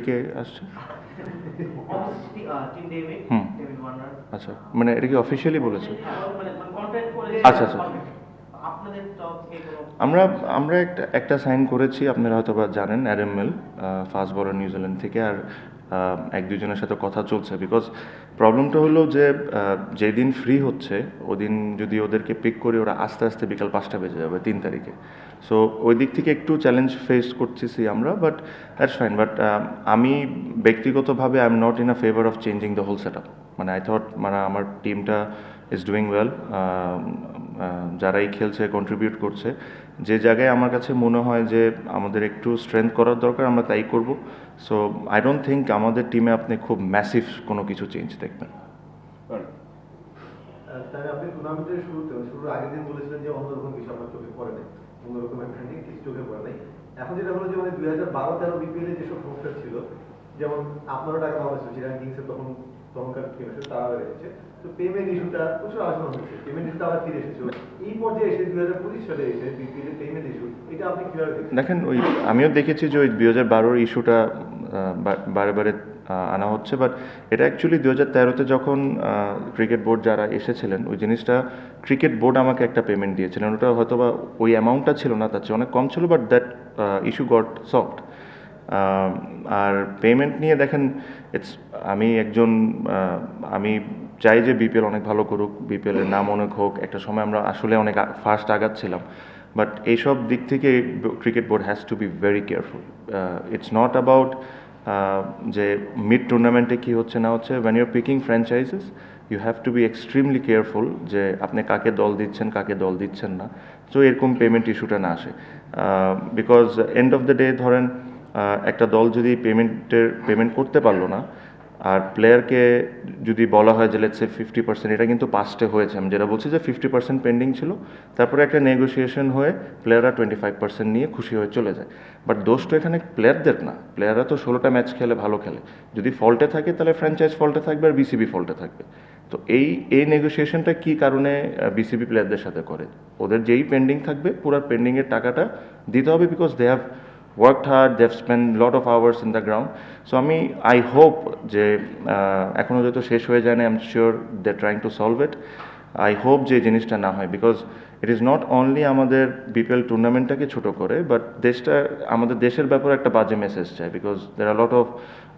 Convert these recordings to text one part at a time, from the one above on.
কে আসছে uh, Warner. আচ্ছা মানে এটা কি অফিসিয়ালি বলেছে মানে কন্ট্যাক্ট করে আচ্ছা, আচ্ছা। আমরা আমরা একটা একটা সাইন করেছি আপনারা হয়তো বা জানেন অ্যারেমেল ফাস্ট বলার নিউজিল্যান্ড থেকে আর এক দুজনের সাথে কথা চলছে। বিকজ প্রবলেমটা হলো যে যেদিন ফ্রি হচ্ছে, ওদিন যদি ওদেরকে পিক করি, ওরা আস্তে আস্তে বিকাল পাঁচটা বেজে যাবে, তিন তারিখে। সো ওই দিক থেকে একটু চ্যালেঞ্জ ফেস করতেছি আমরা বাট দ্যাটস ফাইন বাট আমি ব্যক্তিগতভাবে I am not in a favour of changing the whole set মানে আই থট মানে আমার টিমটা ইজ ডুইং ওয়েল যারাই খেলছে কন্ট্রিবিউট করছে। যে জায়গায় আমার কাছে মনে হয় যে আমাদের একটু স্ট্রেংথ করার দরকার আমরা তাই করব। সো আই ডোন্ট থিঙ্ক আমাদের টিমে আপনি খুব ম্যাসিভ কোনো কিছু চেঞ্জ দেখবেন। আপনি টুর্নামেন্টের শুরুতে শুরুর আগের দিন বলেছিলেন যে অন্যরকম কিছু আপনার চোখে পড়ে নাই। অন্যরকম একটা নিয়ে কিছু চোখে পড়ে নাই। এখন যেটা হলো যে মানে দুই হাজার বারো তেরো বিপিএল এ যেসব সমস্যা ছিল যেমন আপনারও টাকা পাওয়া হয়েছিল চিরাং কিংসের তখন দেখেন, ওই আমিও দেখেছি যে ওই দুই হাজার বারোর ইস্যুটা বারে বারে আনা হচ্ছে। বাট এটা অ্যাকচুয়ালি দু হাজার তেরোতে যখন ক্রিকেট বোর্ড যারা এসেছিলেন, ওই জিনিসটা ক্রিকেট বোর্ড আমাকে একটা পেমেন্ট দিয়েছিলেন। ওটা হয়তো বা ওই অ্যামাউন্টটা ছিল না, তার চেয়ে অনেক কম ছিল but that issue got soft R payment নিয়ে দেখেন ইটস আমি একজন আমি চাই যে বিপিএল অনেক ভালো করুক বিপিএলের নাম অনেক হোক, একটা সময় আমরা আসলে অনেক ফার্স্ট আগাচ্ছিলাম বাট এইসব দিক থেকে cricket board has to be very careful it's not about যে মিড টুর্নামেন্টে কী হচ্ছে না হচ্ছে when you're picking franchises you have to be extremely careful যে আপনি কাকে দল দিচ্ছেন, কাকে দল দিচ্ছেন না। সো এরকম পেমেন্ট ইস্যুটা না আসে। Because end of the day ধরেন একটা দল যদি পেমেন্টের, পেমেন্ট করতে পারল না, আর প্লেয়ারকে যদি বলা হয় যে লেটসে ফিফটি পার্সেন্ট এটা কিন্তু পাস্টে হয়েছে। আমি যেটা বলছি যে ফিফটি পার্সেন্ট পেন্ডিং ছিল, তারপরে একটা নেগোসিয়েশন হয়ে প্লেয়াররা টোয়েন্টি ফাইভ পার্সেন্ট নিয়ে খুশি হয়ে চলে যায়। বাট দোষ তো এখানে প্লেয়ারদের না। প্লেয়াররা তো ষোলোটা ম্যাচ খেলে, ভালো খেলে। যদি ফল্টে থাকে, তাহলে ফ্র্যাঞ্চাইজ ফল্টে থাকবে আর বিসিবি ফল্টে থাকবে। তো এই এই নেগোসিয়েশনটা কী কারণে বিসিবি প্লেয়ারদের সাথে করে? ওদের যেই পেন্ডিং থাকবে, পুরো পেন্ডিংয়ের টাকাটা দিতে হবে because they have worked hard they've spend lot of hours in the ground so আমি আই হোপ যে এখনও যেহেতু শেষ হয়ে যায় না I am sure they trying to solve it I hope যে জিনিসটা না হয় because it is not only আমাদের বিপিএল টুর্নামেন্টটাকে ছোট করে বাট দেশটা, আমাদের দেশের ব্যাপারে একটা বাজে মেসেজ চায় because there are lot of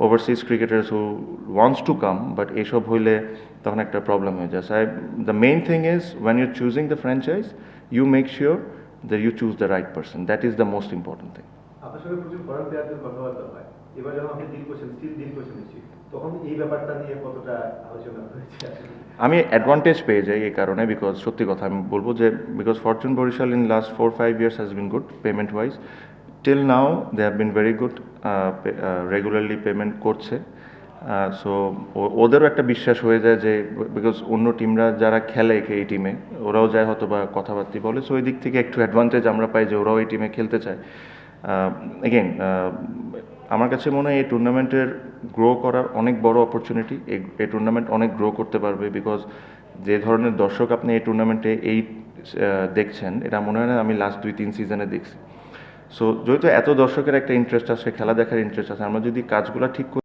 overseas cricketers who wants to come but এইসব হইলে তখন একটা প্রবলেম হয়ে যায়. So the main thing is when you're choosing the franchise you make sure that you choose the right person that is the most important thing আপনার সঙ্গে প্রচুর foreign প্লেয়ারদের কথাবার্তা হয়। এবার যখন আপনি ডিল করছেন স্টিল ডিল করছেন তখন এই ব্যাপারটা নিয়ে কতটা আলোচনা হয়েছে আমি অ্যাডভান্টেজ পেয়ে যাই এই কারণে বিকজ সত্যি কথা আমি বলব যে because Fortune Barishal in last four five years has been good payment wise till now they have been very good regularly payment করছে। সো ওদেরও একটা বিশ্বাস হয়ে যায় যে বিকজ অন্য টিমরা যারা খেলে এই টিমে ওরাও যায় হয়তো বা কথাবার্তি বলে। সো ওই দিক থেকে একটু অ্যাডভান্টেজ আমরা পাই যে, ওরাও এই টিমে খেলতে চায়। এগেন আমার কাছে মনে হয় এই টুর্নামেন্টের গ্রো করার অনেক বড় অপরচুনিটি এই টুর্নামেন্ট অনেক গ্রো করতে পারবে বিকজ যে ধরনের দর্শক আপনি এই টুর্নামেন্টে এই দেখছেন, এটা মনে হয় না আমি লাস্ট দুই, তিন সিজনে দেখছি। সো যেহেতু এত দর্শকের একটা ইন্টারেস্ট আছে, খেলা দেখার ইন্টারেস্ট আছে, আমরা যদি কাজগুলো ঠিক